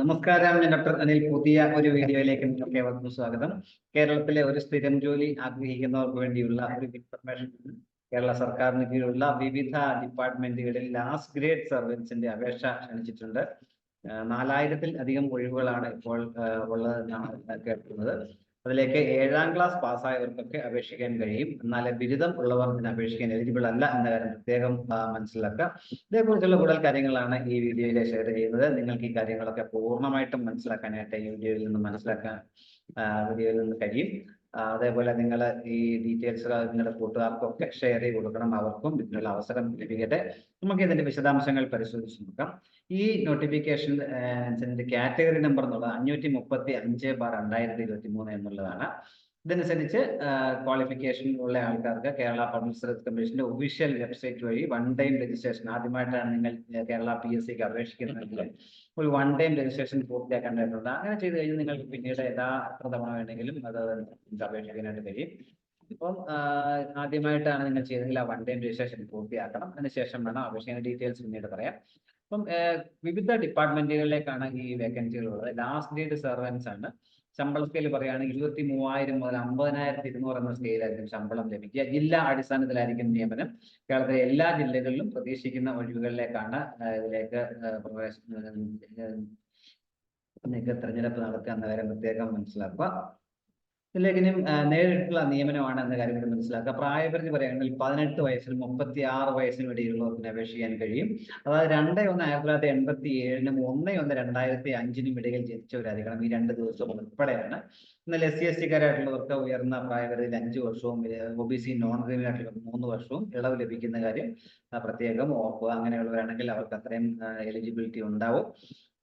നമസ്കാരം ഞാൻ ഡോക്ടർ അനിൽ. പുതിയ ഒരു വീഡിയോയിലേക്ക് നിങ്ങൾക്ക് സ്വാഗതം. കേരളത്തിലെ ഒരു സ്ഥിരം ജോലി ആഗ്രഹിക്കുന്നവർക്ക് വേണ്ടിയുള്ള ഒരു ഇൻഫർമേഷൻ കേരള സർക്കാരിന് കീഴിലുള്ള വിവിധ ഡിപ്പാർട്ട്മെന്റുകളിൽ ലാസ്റ്റ് ഗ്രേഡ് സർവീസിന്റെ അപേക്ഷ ക്ഷണിച്ചിട്ടുണ്ട്. നാലായിരത്തിൽ അധികം ഒഴിവുകളാണ് ഇപ്പോൾ ഉള്ളതെന്നാണ് കേൾക്കുന്നത്. അതിലേക്ക് ഏഴാം ക്ലാസ് പാസ്സായവർക്കൊക്കെ അപേക്ഷിക്കാൻ കഴിയും. എന്നാൽ ബിരുദം ഉള്ളവർ ഇതിന് അപേക്ഷിക്കാൻ എലിജിബിൾ അല്ല എന്ന കാര്യം പ്രത്യേകം മനസ്സിലാക്കുക. ഇതേക്കുറിച്ചുള്ള കൂടുതൽ കാര്യങ്ങളാണ് ഈ വീഡിയോയിൽ ഷെയർ ചെയ്യുന്നത്. നിങ്ങൾക്ക് ഈ കാര്യങ്ങളൊക്കെ പൂർണമായിട്ടും മനസ്സിലാക്കാനായിട്ട് ഈ വീഡിയോയിൽ നിന്ന് മനസ്സിലാക്കാൻ വീഡിയോയിൽ നിന്ന് കഴിയും. അതേപോലെ നിങ്ങൾ ഈ ഡീറ്റെയിൽസ് നിങ്ങളുടെ കൂട്ടുകാർക്കൊക്കെ ഷെയർ ചെയ്ത് കൊടുക്കണം. അവർക്കും ഇതിനുള്ള അവസരം ലഭിക്കട്ടെ. നമുക്ക് ഇതിന്റെ വിശദാംശങ്ങൾ പരിശോധിച്ച് നോക്കാം. ഈ നോട്ടിഫിക്കേഷൻ കാറ്റഗറി നമ്പർ എന്നുള്ളത് അഞ്ഞൂറ്റി മുപ്പത്തി അഞ്ച് ബാർ രണ്ടായിരത്തി ഇരുപത്തി മൂന്ന് എന്നുള്ളതാണ്. ഇതനുസരിച്ച് ക്വാളിഫിക്കേഷൻ ഉള്ള ആൾക്കാർക്ക് കേരള പബ്ലിക് സർവീസ് കമ്മീഷന്റെ ഒഫീഷ്യൽ വെബ്സൈറ്റ് വഴി വൺ ടൈം രജിസ്ട്രേഷൻ ആദ്യമായിട്ടാണ് നിങ്ങൾ കേരള പി എസ് സിക്ക് അപേക്ഷിക്കുന്നതെങ്കിൽ ഒരു വൺ ടൈം രജിസ്ട്രേഷൻ പൂർത്തിയാക്കേണ്ടതായിട്ടുണ്ട്. അങ്ങനെ ചെയ്ത് കഴിഞ്ഞാൽ നിങ്ങൾക്ക് പിന്നീട് യഥാ എത്ര തവണ വേണമെങ്കിലും അത് അപേക്ഷിക്കാനായിട്ട് കഴിയും. ഇപ്പം ആദ്യമായിട്ടാണ് നിങ്ങൾ ചെയ്തതെങ്കിൽ ആ വൺ ടൈം രജിസ്ട്രേഷൻ പൂർത്തിയാക്കണം. അതിനുശേഷം വേണം അപേക്ഷയുടെ ഡീറ്റെയിൽസ് പിന്നീട് പറയാം. അപ്പം വിവിധ ഡിപ്പാർട്ട്മെന്റുകളിലേക്കാണ് ഈ വേക്കൻസികൾ ഉള്ളത്. ലാസ്റ്റ് ഡേറ്റ് സർവൻസ് ആണ്. ശമ്പള സ്കെയിൽ പറയുകയാണെങ്കിൽ ഇരുപത്തി മൂവായിരം മുതൽ അമ്പതിനായിരത്തി ഇരുന്നൂറ് എന്ന സ്കെയിലായിരിക്കും ശമ്പളം ലഭിക്കുക. ജില്ലാ അടിസ്ഥാനത്തിലായിരിക്കും നിയമനം. കേരളത്തിലെ എല്ലാ ജില്ലകളിലും പ്രതീക്ഷിക്കുന്ന ഒഴിവുകളിലേക്കാണ് ഇതിലേക്ക് തെരഞ്ഞെടുപ്പ് നടക്കുക എന്ന കാര്യം പ്രത്യേകം മനസ്സിലാക്കുക. ആ, നേരിട്ടുള്ള നിയമനമാണ് എന്ന കാര്യം കൂടി മനസ്സിലാക്കുക. പ്രായപരിധി പറയുകയാണെങ്കിൽ പതിനെട്ട് വയസ്സിൽ മുപ്പത്തി ആറ് വയസ്സിനും ഇടയിലുള്ളവർക്ക് ചെയ്യാൻ കഴിയും. അതായത് രണ്ട് ഒന്ന് ആയിരത്തി തൊള്ളായിരത്തി എൺപത്തി ഏഴിനും ഒന്ന് ഒന്ന് രണ്ടായിരത്തി അഞ്ചിനും ഇടയിൽ ജനിച്ചവരായിരിക്കണം ഈ രണ്ട് ദിവസം ഉൾപ്പെടെയാണ്. എന്നാൽ എസ് സി എസ് ടിക്കാരായിട്ടുള്ളവർക്ക് ഉയർന്ന പ്രായപരിധിയിൽ അഞ്ച് വർഷവും ഒ ബി സി നോൺ ക്രീമിനായിട്ടുള്ളവർക്ക് മൂന്ന് വർഷവും ഇളവ് ലഭിക്കുന്ന കാര്യം പ്രത്യേകം ഓർക്കുക. അങ്ങനെയുള്ളവരാണെങ്കിൽ അവർക്ക് അത്രയും എലിജിബിലിറ്റി ഉണ്ടാവും.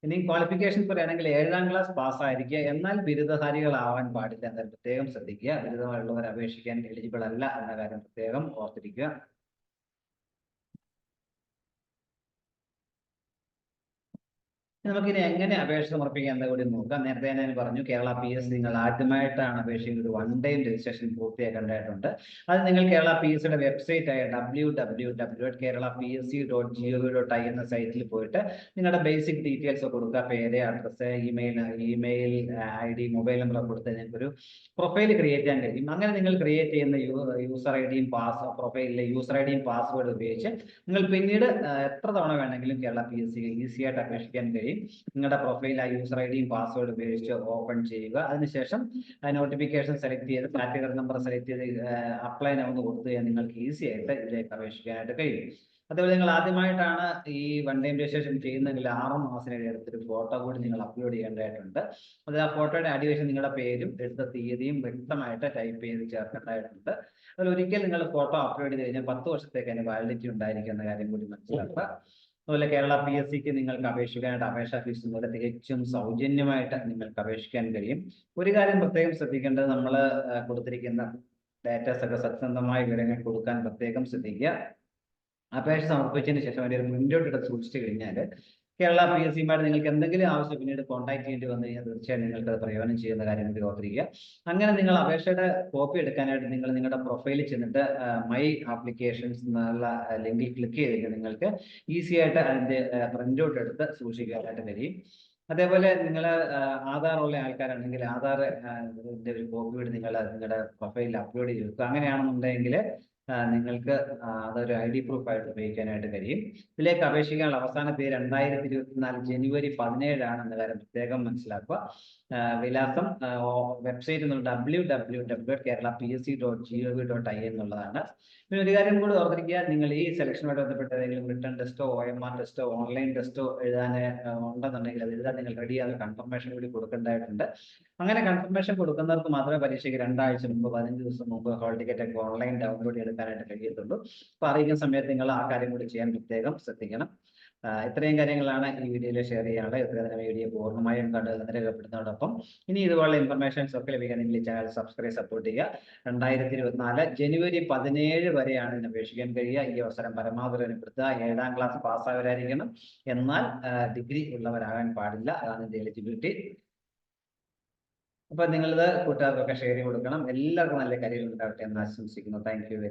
ഇനി ക്വാളിഫിക്കേഷൻ പറയുകയാണെങ്കിൽ ഏഴാം ക്ലാസ് പാസ്സായിരിക്കുക എന്നാൽ ബിരുദധാരികളാവാൻ പാടില്ല. എന്നാൽ പ്രത്യേകം ശ്രദ്ധിക്കുക. ബിരുദമുള്ളവർ അപേക്ഷിക്കാൻ എലിജിബിൾ അല്ല എന്ന കാര്യം പ്രത്യേകം ഓർത്തിരിക്കുക. നമുക്കിനി എങ്ങനെ അപേക്ഷ സമർപ്പിക്കാം എന്താ കൂടി നോക്കാം. നേരത്തെ ഞാൻ പറഞ്ഞു കേരള പി എസ് നിങ്ങൾ ആദ്യമായിട്ടാണ് അപേക്ഷിക്കുന്നത് വൺ ടൈം രജിസ്ട്രേഷൻ പൂർത്തിയാക്കേണ്ടതായിട്ടുണ്ട്. അത് നിങ്ങൾ കേരള പി എസ് സിയുടെ വെബ്സൈറ്റ് ആയ W W W dot Kerala P S C dot G O V dot I എന്ന സൈറ്റിൽ പോയിട്ട് നിങ്ങളുടെ ബേസിക് ഡീറ്റെയിൽസ് കൊടുക്കുക. പേര് address email email I D mobile number കൊടുത്ത് നിങ്ങൾക്ക് ഒരു പ്രൊഫൈൽ ക്രിയേറ്റ് ചെയ്യാൻ കഴിയും. അങ്ങനെ നിങ്ങൾ ക്രിയേറ്റ് ചെയ്യുന്ന യൂസർ ഐ ഡിയും പാസ് പ്രൊഫൈലിലെ യൂസർ ഐ ഡിയും പാസ്വേഡ് ഉപയോഗിച്ച് നിങ്ങൾ പിന്നീട് എത്ര തവണ വേണമെങ്കിലും Kerala P S C easy ആയിട്ട് അപേക്ഷിക്കാൻ കഴിയും. നിങ്ങളുടെ പ്രൊഫൈൽ ആ യൂസർ ഐ ഡിയും പാസ്വേഡ് ഉപയോഗിച്ച് ഓപ്പൺ ചെയ്യുക. അതിനുശേഷം നോട്ടിഫിക്കേഷൻ സെലക്ട് ചെയ്ത് കാറ്റഗറി നമ്പർ സെലക്ട് ചെയ്ത് അപ്ലൈ ഒന്ന് കൊടുത്തു കഴിഞ്ഞാൽ നിങ്ങൾക്ക് ഈസി ആയിട്ട് ഇതിലേക്ക് അപേക്ഷിക്കാനായിട്ട് കഴിയും. അതുപോലെ നിങ്ങൾ ആദ്യമായിട്ടാണ് ഈ വൺ ടൈം രജിസ്ട്രേഷൻ ചെയ്യുന്നതെങ്കിൽ ആറ് മാസത്തിനിടെ എടുത്തൊരു ഫോട്ടോ കൂടി നിങ്ങൾ അപ്ലോഡ് ചെയ്യേണ്ടതായിട്ടുണ്ട്. അത് ആ ഫോട്ടോയുടെ അടിവശം നിങ്ങളുടെ പേരും എടുത്ത തീയതിയും വ്യക്തമായിട്ട് ടൈപ്പ് ചെയ്ത് ചേർക്കേണ്ടതായിട്ടുണ്ട്. അതിൽ ഒരിക്കൽ നിങ്ങൾ ഫോട്ടോ അപ്ലോഡ് ചെയ്ത് കഴിഞ്ഞാൽ പത്ത് വർഷത്തേക്ക് അതിന് വാലിഡിറ്റി ഉണ്ടായിരിക്കുന്ന കാര്യം കൂടി മനസ്സിലാക്കുക. അതുപോലെ കേരള പി എസ് സിക്ക് നിങ്ങൾക്ക് അപേക്ഷിക്കാനായിട്ട് അപേക്ഷാ ഫീസ് പോലെ തികച്ചും സൗജന്യമായിട്ട് നിങ്ങൾക്ക് അപേക്ഷിക്കാൻ കഴിയും. ഒരു കാര്യം പ്രത്യേകം ശ്രദ്ധിക്കേണ്ടത് നമ്മൾ കൊടുത്തിരിക്കുന്ന ഡാറ്റാസ് ഒക്കെ സത്യസന്ധമായ വിവരങ്ങൾ കൊടുക്കാൻ പ്രത്യേകം ശ്രദ്ധിക്കുക. അപേക്ഷ സമർപ്പിച്ചതിന് ശേഷം അതിന്റെ ഒരു സൂക്ഷിച്ചു കഴിഞ്ഞാൽ കേരള പി എസ് സിമാർ നിങ്ങൾക്ക് എന്തെങ്കിലും ആവശ്യം പിന്നീട് കോൺടാക്ട് ചെയ്യേണ്ടി വന്നു കഴിഞ്ഞാൽ തീർച്ചയായും നിങ്ങൾക്ക് അത് പ്രയോജനം ചെയ്യുന്ന കാര്യം കൂടി ഓർത്തിരിക്കുക. അങ്ങനെ നിങ്ങൾ അപേക്ഷയുടെ കോപ്പി എടുക്കാനായിട്ട് നിങ്ങൾ നിങ്ങളുടെ പ്രൊഫൈലിൽ ചെന്നിട്ട് മൈ ആപ്ലിക്കേഷൻസ് എന്നുള്ള ലിങ്കിൽ ക്ലിക്ക് ചെയ്ത് കഴിഞ്ഞാൽ നിങ്ങൾക്ക് ഈസി ആയിട്ട് അതിന്റെ പ്രിന്റ് ഔട്ട് എടുത്ത് സൂക്ഷിക്കാനായിട്ട് കഴിയും. അതേപോലെ നിങ്ങൾ ആധാർ ഉള്ള ആൾക്കാരാണെങ്കിൽ ആധാർ ഒരു കോപ്പി കൂടി നിങ്ങൾ നിങ്ങളുടെ പ്രൊഫൈലിൽ അപ്ലോഡ് ചെയ്ത് അങ്ങനെയാണെന്നുണ്ടെങ്കിൽ നിങ്ങൾക്ക് അതൊരു ഐ ഡി പ്രൂഫ് ആയിട്ട് ഉപയോഗിക്കാനായിട്ട് കഴിയും. ഇതിലേക്ക് അപേക്ഷിക്കാനുള്ള അവസാന തീയതി രണ്ടായിരത്തി ഇരുപത്തിനാല് ജനുവരി പതിനേഴാണ് എന്ന കാര്യം പ്രത്യേകം മനസ്സിലാക്കുക. വിലാസം വെബ്സൈറ്റ് എന്നുള്ള W W W Kerala P S C dot G O V dot I എന്നുള്ളതാണ്. പിന്നെ ഒരു കാര്യം കൂടി ഓർത്തിരിക്കുക. നിങ്ങൾ ഈ സെലക്ഷനുമായിട്ട് ബന്ധപ്പെട്ട് ഏതെങ്കിലും റിട്ടേൺ ടെസ്റ്റോ ഒ എം ആർ ടെസ്റ്റോ ഓൺലൈൻ ടെസ്റ്റോ എഴുതാൻ ഉണ്ടെന്നുണ്ടെങ്കിൽ അത് എഴുതാൻ നിങ്ങൾ റെഡി. ആകുന്ന കൺഫർമേഷൻ കൂടി കൊടുക്കേണ്ടതായിട്ടുണ്ട്. അങ്ങനെ കൺഫർമേഷൻ കൊടുക്കുന്നവർക്ക് മാത്രമേ പരീക്ഷയ്ക്ക് രണ്ടാഴ്ച മുമ്പ് പതിനഞ്ച് ദിവസം മുമ്പ് ഹോൾ ടിക്കറ്റ് ഒക്കെ ഓൺലൈൻ ഡൗൺലോഡ് ചെയ്തെടുക്കാനായിട്ട് കഴിയത്തുള്ളൂ. അപ്പൊ അറിയിക്കുന്ന സമയത്ത് നിങ്ങൾ ആ കാര്യം കൂടി ചെയ്യാൻ പ്രത്യേകം ശ്രദ്ധിക്കണം. ഇത്രയും കാര്യങ്ങളാണ് ഈ വീഡിയോയിൽ ഷെയർ ചെയ്യാനുള്ളത്. ഇത്രയും തന്നെ വീഡിയോ പൂർണമായും കണ്ട് രേഖപ്പെടുത്തുന്നതോടൊപ്പം ഇനി ഇതുപോലുള്ള ഇൻഫർമേഷൻസ് ഒക്കെ ലഭിക്കാൻ ഈ ചാനൽ സബ്സ്ക്രൈബ് സപ്പോർട്ട് ചെയ്യുക. രണ്ടായിരത്തി ഇരുപത്തിനാല് ജനുവരി പതിനേഴ് വരെയാണ് ഇതിന് അപേക്ഷിക്കാൻ കഴിയുക. ഈ അവസരം പരമാവധി അനുപ്പെടുത്തുക ഏഴാം ക്ലാസ് പാസ്സായവരായിരിക്കണം എന്നാൽ ഡിഗ്രി ഉള്ളവരാകാൻ പാടില്ല. അതാണ് ഇതിന്റെ എലിജിബിലിറ്റി അപ്പൊ നിങ്ങളിത് കൂട്ടുകാർക്കൊക്കെ ഷെയർ ചെയ്ത് കൊടുക്കണം. എല്ലാവർക്കും നല്ല കരിയർ ഉണ്ടാവട്ടെ എന്ന് ആശംസിക്കുന്നു. Thank you